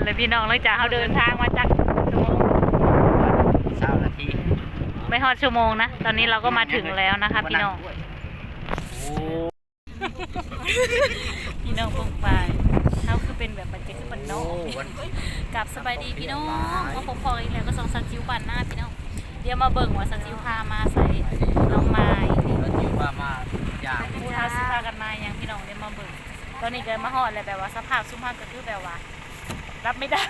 อนเลยพี่น้องหลังจากเขาเดินทางมาจากชั่วโมงเช้านาทีไม่ฮอดชั่วโมงนะ ตอนนี้เราก็มาถึงแล้วนะคะพี่น้องโอ้พี่น้องปงไปเขาคือเป็นแบบมันเป็นคือมันโนโอ้วันกับสบายดีพี่น้องก็พบพออีกแล้วก็ส่งสันจิวบันหน้าพี่น้องเดี๋ยวมาเบิ่งว่าสันจิวพามาใส่น้องไม้แล้วที่ว่ามาอย่างผู้ท้าสิพากันมายังพี่น้องได้มาเบิ่งตอนนี้เกิดมาฮอดเลยแบบว่าสภาพซุ้มห้างก็คือแบบว่า รับไม่ได้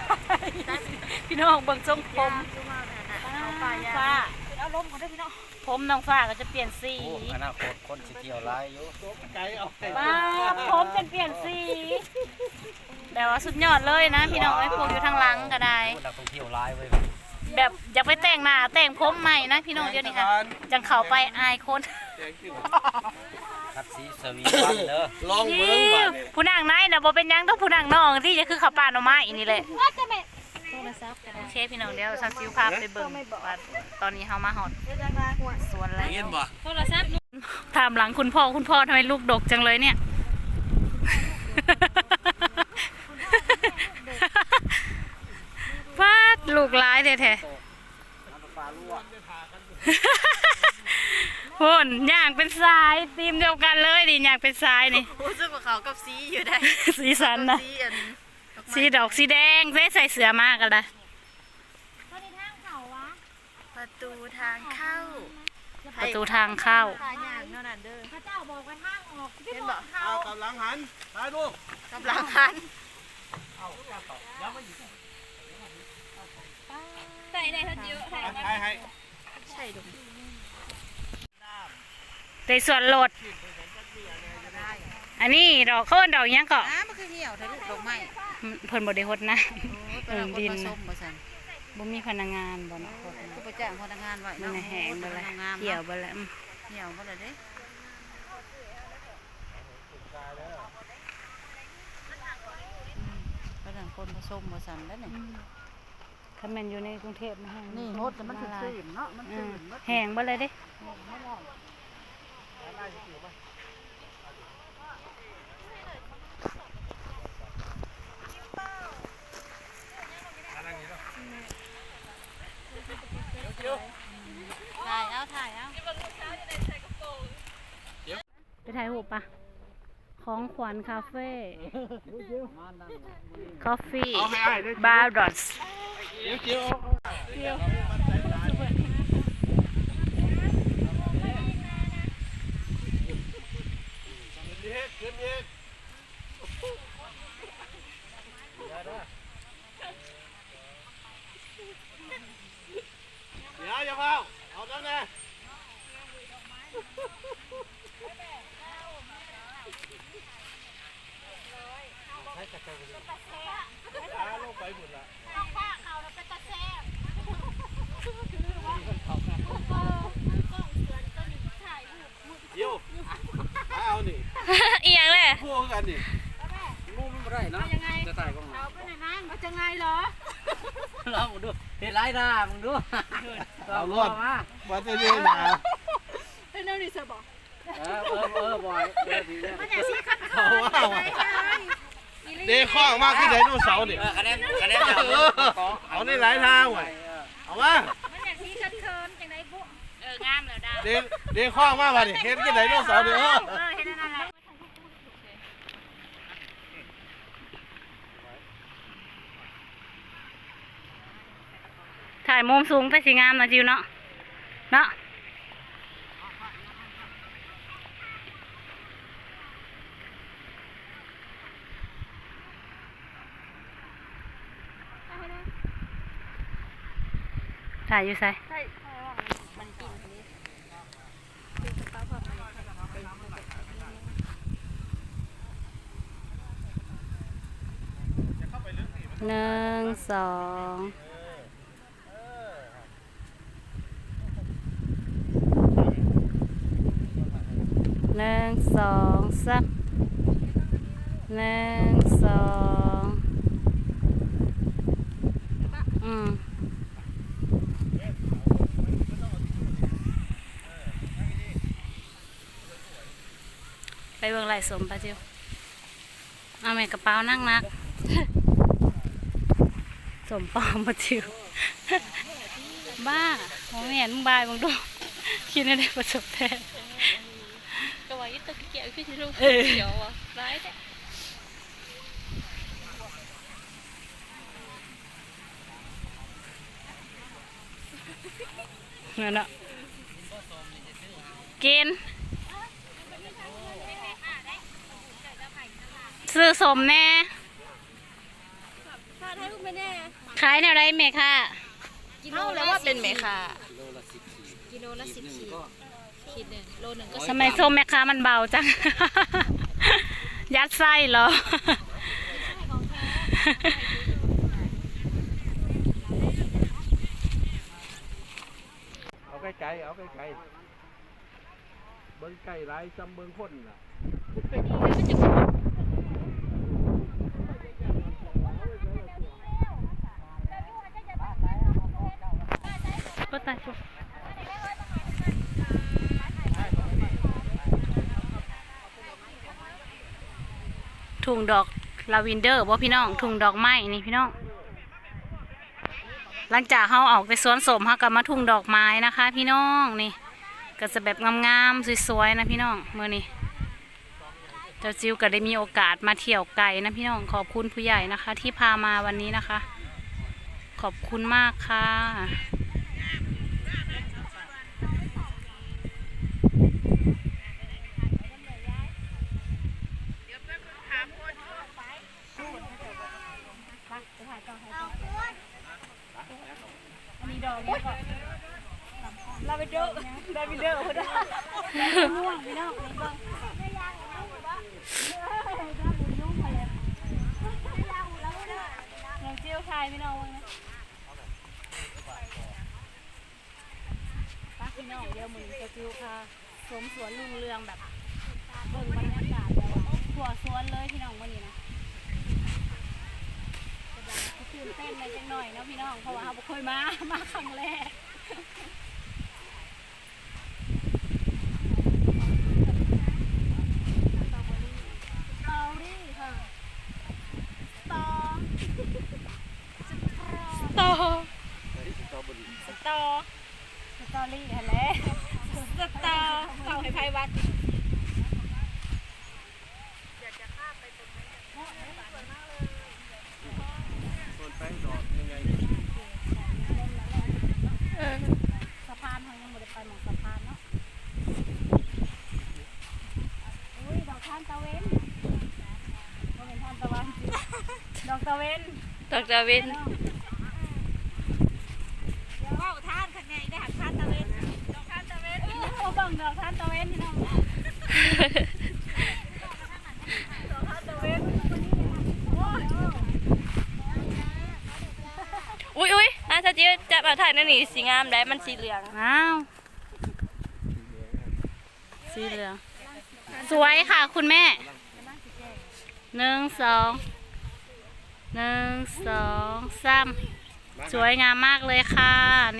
พี่น้องเบิ่งทรงผมฟ้าเอาลมก่อนได้พี่น้องผมน้องฟ้าก็จะเปลี่ยนสีโอ้อนาคตคนสิเที่ยวหลายอยู่ไกลเอาไปว้าผมเป็นเปลี่ยนสีแบบว่าสุดยอดเลยนะ พี่น้องไอ้พวกอยู่ทางหลังก็ได้นักท่องเที่ยวหลายเว้ย แบบอยากไปแต่งหน้าแต่งผมใหม่นะพี่น้องเดี๋ยวนี้ค่ะจังเขาไปอายคนคัดสีสวีวันเด้อลองเบิ้งบาดนี่ผู้นางไหนนะบ่เป็นหยังต้องผู้นางน้องที่จะคือขับป่าหน่อไม้อีนี่แหละโอเคพี่น้องเดี๋ยวซันซิวพาไปเบิ่งว่าตอนนี้เฮามาฮอดสวนแล้วเห็นบ่ถามหลังคุณพ่อคุณพ่อทำไมลูกดกจังเลยเนี่ย ฟาดลูกร้าย แท้ๆพ่นอย่างเป็นสายทีมเดียวกันเลยดิอย่างเป็นสายนี่รู้สึกว่าเขากับสีอยู่ได้ สีสันนะสีอันสีดอกสีแดงเซ่ใส่เสือมากกันเลยประตูทางเข้า ประตูทางเข้าทางอย่างเท่านั้นเด้อพระเจ้าบอกว่าทางออกเห็นบ่เอากำลังหันถ่ายรูปกำลังหันใส่ได้ทันเยอะใส่ถ่ายให้ใช่ดูในส่วนโหลด อันนี้ดอกเขาเอิ้นดอกหยังก็อ้ามันคือเหี่ยวทะลุดอกไม้เพิ่นบ่ได้ฮดนะโอ้ตัวเราคนผสมบ่ซั่นบ่มีพนักงานบ่เนาะผู้ประจ้างพนักงานไว้มันเนาะน่ะแห้งบ่ละงามเหี่ยวบ่ละอืมเหี่ยวบ่ละเด้พนักคนผสมบ่ซั่นแล้วนี่ ถ้าแม่นอยู่ในกรุงเทพนะแห้งนี่โหดแต่มันคือตื่นเนาะมันอืตื่มนมันแห้งบ่เลยเด้ถ่ายเอาถ่ายเอาไปถ่ายรูปปะของขวัญคาเฟ่คอฟฟี่เอาให้อ้ายด้วยบาร์ดอส ไปหมดละ ผ้าเขาแล้วก็จะแซ่บ เดี๋ยวเอานี่ อีหยังเลย พวกกั นนี่งูมันบ่ได้เนาะจะตายก็เอาไปไหนนั่งเอาจะไงเหรอเราดูเฮ็ดหลายหน้ามึงดูเอารวดมาจะเรียนหนาเป็นเรื่องนี้เสบอกเออเออเออบ่อยเดี๋ยวดีเนี่ยมันอย่าชี้ขัดเขาว่าว่ะเด็กข้องมากที่ไดโนเสาร์นี่เออคะแนนคะแนนจะเออเอาในหลายทางว่ะเอามามันอย่าชี้ขัดเคินจังไดปุ๊เอองามแล้วได้เด็กเด็กข้องมากว่ะนี่เห็นที่ไดโนเสาร์นี่เออ เออเห็นนั่นแหละ ถ่าย มุมสูงแต่สีงามนะจิวเนาะเนาะถ่ายอยู่ไสใช่เพราะว่ามันกินอันนี้หนึ่งสอง หนึ่งสองสามหนึ่งสองอืมไปเบิ่งไหลสมปะจิวเอาแม่กระเป๋านั่งนัก สมปอมมาจิวบ้าโมแม่นมึงบายมึงดูคิดได้ประสบแท้ก็ว่าอี ตะเกียบคือสิลูกเขียวอะร้ายแต่นั่นน่ะกินซื้อสมแน่ถ้าถ้าลูกไม่ขายแนวไรเมค่ะ กิโลแล้วว่าเป็นไหมค่ะ กิโลละสิบขีดกิโลละสิบขีดขีดหนึ่ง โลหนึ่งก็ทำไมส้มแม่ค้ามันเบาจัง ยัดไส้เหรอ เอาไกลๆเอาไกลๆเบิ้งไก่ไรซ้ำเบิ้งคนน่ะก็ตายปุ๊บ ถุงดอกลาวินเดอร์บ่พี่น้องถุงดอกไม้นี่พี่น้อง หลังจากเขาออกไปสวนสมเขากลับมาถุงดอกไม้นะคะ พี่น้องนี่ ก็จะแบบงามๆสวยๆนะพี่น้องเมื่อนี้เจ้าจิวก็ได้มีโอกาสมาเที่ยวไกลนะพี่น้องขอบคุณผู้ใหญ่นะคะ ที่พามาวันนี้นะคะ ขอบคุณมากค่ะ ลาไปเดอร์ลาไปเดอร์พอดีม่วงพี่นองนี่บ้างน้องเจียวคายพี่นองนะป้าพี่น้องเดียวมือจะจิวค่ะสวมสวนลุงเรืองแบบเบิ่งบรรยากาศแบบว่าทั่วสวนเลยพี่น้องวันนี้นะ ตื่นเต้นเลยจังหน่อยเนาะพี่น้องเพราะว่าเราบ่เคยมา มาครั้งแรก สตอรี่ค่ะสตอสตอ สตรอเบอรี่ สตอสตอรี่อะไรสตอ เก่าให้ไพวัด ส่วนแป้งดอกยังไง สะพานเขายังไม่ได้ไปหมองสะพานเนาะอุ้ยดอกทานตะเวนบ่เป็นทานตะวันดอกตะเวน ดอ กตะเวนว้าวท่านข้างในได้หักท่านตะเวนดอกท่านตะเวนโอ้บังดอกทานตะเวนนี่น้องดอกทานตะเวนโอ้ยอุ้ยอุ้ยอะถ้าจิ๋วจับเอาถ่ายนั่นนี่สีงามได้มันสีเหลืองอ้าวสีเหลืองสวยค่ะคุณแม่หนึ่งสอง หนึ่งสองสามสวยงามมากเลยค่ะ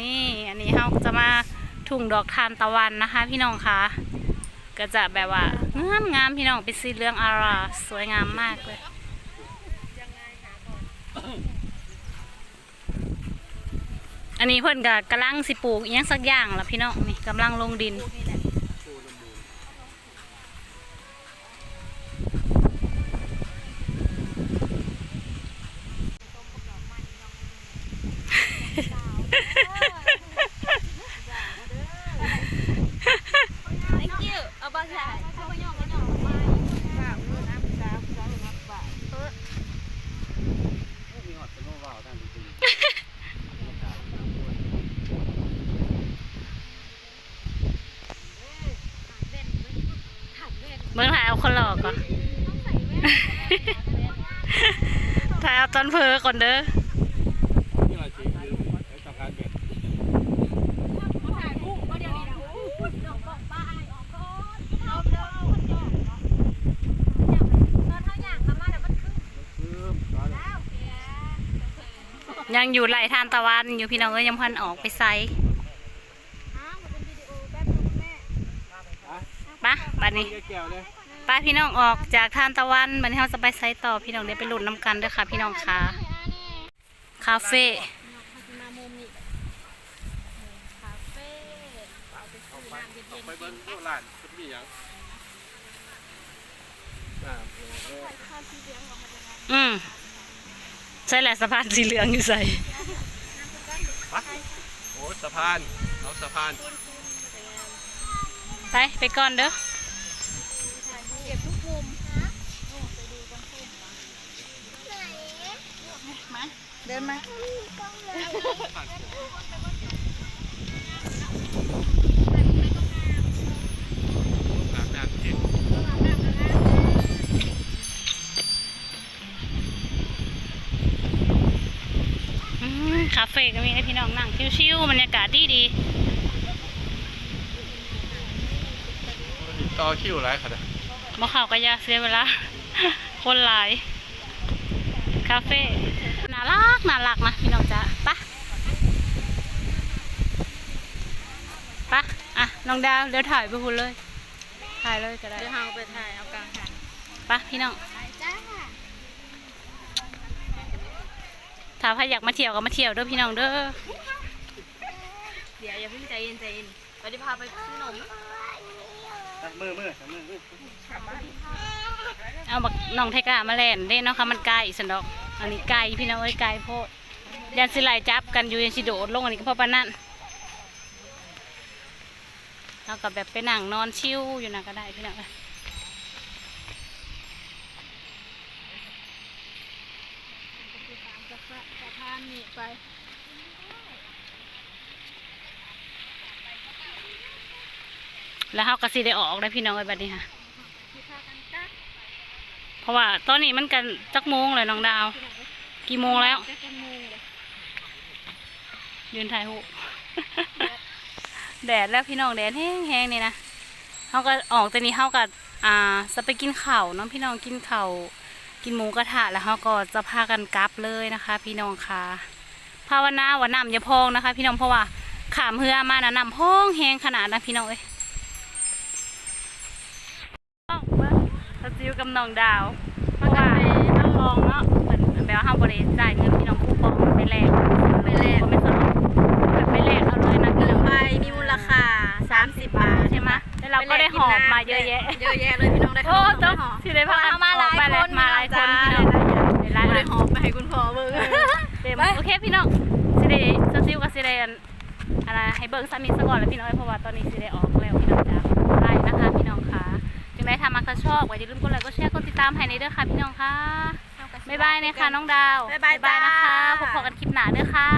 นี่อันนี้เราจะมาถุงดอกทานตะวันนะคะ พี่น้องคะก็จะแบบว่างามงามพี่น้องเป็นสีเหลืองอาราสวยงามมากเลยอันนี้เพิ่นก็กำลังสิปลูกอิหยังสักอย่างละพี่น้องนี่กำลังลงดิน thank you เอาบ้าใส่เข้าไปย่องไปย่องมา มีหอดสโนว์วาวตั้งจริง เบิ่งถ่ายเอาคนหลอกก่อนถ่ายเอาตอนเพอก่อนเด้อนี่อะไรจีคือไอ้ตะการแบบถ่ายคู่ว่าเดี๋ยวนี้นะโอ้ยดอกบอกป้าอายออกก่อนเอาเด้อเอาคนจองเนาะตอนเท่าอย่างกลับมาเดี๋ยวมันขึ้นคือร้านแล้วเสียยังอยู่ไหลทานตะวันอยู่พี่น้องก็ยังพันออกไปไซอ้าวมันเป็นวิดีโอแป๊บนึงแม่ ปะบัดนี้แก้วเลยป้าพี่น้องออกจากทานตะวันบัดนี้เราจะไปไซต่อพี่น้องได้ไปหลุดน้ำกันเด้อค่ะ พี่น้องค่ะคาเฟ่มามุมนี้คาเฟ่เอาไปซื้อน้ำเย็ออกนไปเบิ้งดูร้านจะมีหยังน้ำเอออืมใช่แหละสะพานสีเหลืองอยู่ใส่โอ้สะพาน เอาสะพาน ไปไปก่อนเด้อเก็บทุกมุมเดินมาอาบน้ำเย็นอืมคาเฟ่ก็มีให้พี่น้องนั่งชิวๆบรรยากาศดีดี ต่อคิวไรขนาดๆมาข่าวก็อยาเสียเวลา คนหลาย คาเฟ่น่ารักน่ารักนะพี่น้องจ้าปะปะอะน้องดาวเดี๋ยวถ่ายไปคุณเลย ถ่ายเลยก็ได้เดี๋ยวเฮาไปถ่ายเอากลางหันปะพี่น้องถ้าใครอยากมาเที่ยวก็มาเที่ยวเด้อพี่น้องเด้อเดี๋ยวอย่าเพิ่งใจเย็นใจเย็นเราจะพาไปซื้อนม มือมือมือมือเอาบักน้องไทกามาแล่นเด้เนาะค่ะมันไกลสันดอก อันนี้ไกลพี่น้องเอ้ยไกลโพดยันสิไหลจับกันอยู่ยันสิโดดลงอันนี้ก็เพราะปานนั้นเอากับแบบไปนั่งนอนชิวอยู่นะก็ได้พี่น้องเอ้ยสะพานนี่ไป แล้วเขาก็สิได้ออกได้พี่น้องเอ้บัดนี้ค่ะ เพราะว่าตอนนี้มันกันจักโมงเลยน้องดาว กี่โมงแล้วยืนถ่ายหูแดดแล้วพี่น้องแดดแห้งๆนี่นะเขาก็ออกจากนี้เขาก็อ่าจะไปกินข้าวเน้องพี่น้องกินข้าวกินหมูกระทะแล้วเขาก็จะพากันกลับเลยนะคะ พี่น้องค่ะภาวนาว่าน้ำอย่าพองนะคะ พี่น้องเพราะว่าขามเฮือมานะน้ำพองแห้งขนาดนะพี่น้องเอ้ยออกมาสจิว กับน้องดาวเพราะว่าน้ำพองเนาะเหมือนแบบว่าห้าบริจ่ายเงินพี่น้องคูปองไปแลกไปแลกไม่สนแบบไปแลกเอาเลยนะพี่น้องใบมีมูลค่า30 บาทใช่ไหมแล้วเราก็ได้หอบมาเยอะแยะ เยอะแยะเลยพี่น้องได้โอ้ขนมต้องหอสิได้พากันมาหลายออกคนมาหลายคนพี่น้องในร้านบ่ได้หอบไปให้คุณพ่อเบิ่งเต็มโอเคพี่น้องสิได้สซิวกับสิได้อันอะไรให้เบิ่งสามีซะก่อนแล้วพี่น้องเพราะว่าตอนนี้สิได้ออกแล้วพี่น้องจ้า ด้ทำมาก็ชอบไว้อย่าลืมกดไลค์กดแชร์กดติดตามให้ในเด้อค่ะพี่น้องค่ะบ๊ายบายเนี่ยค่ะน้องดาวบ๊ายบายนะคะจ้าพบกันคลิปหน้าเด้อค่ะ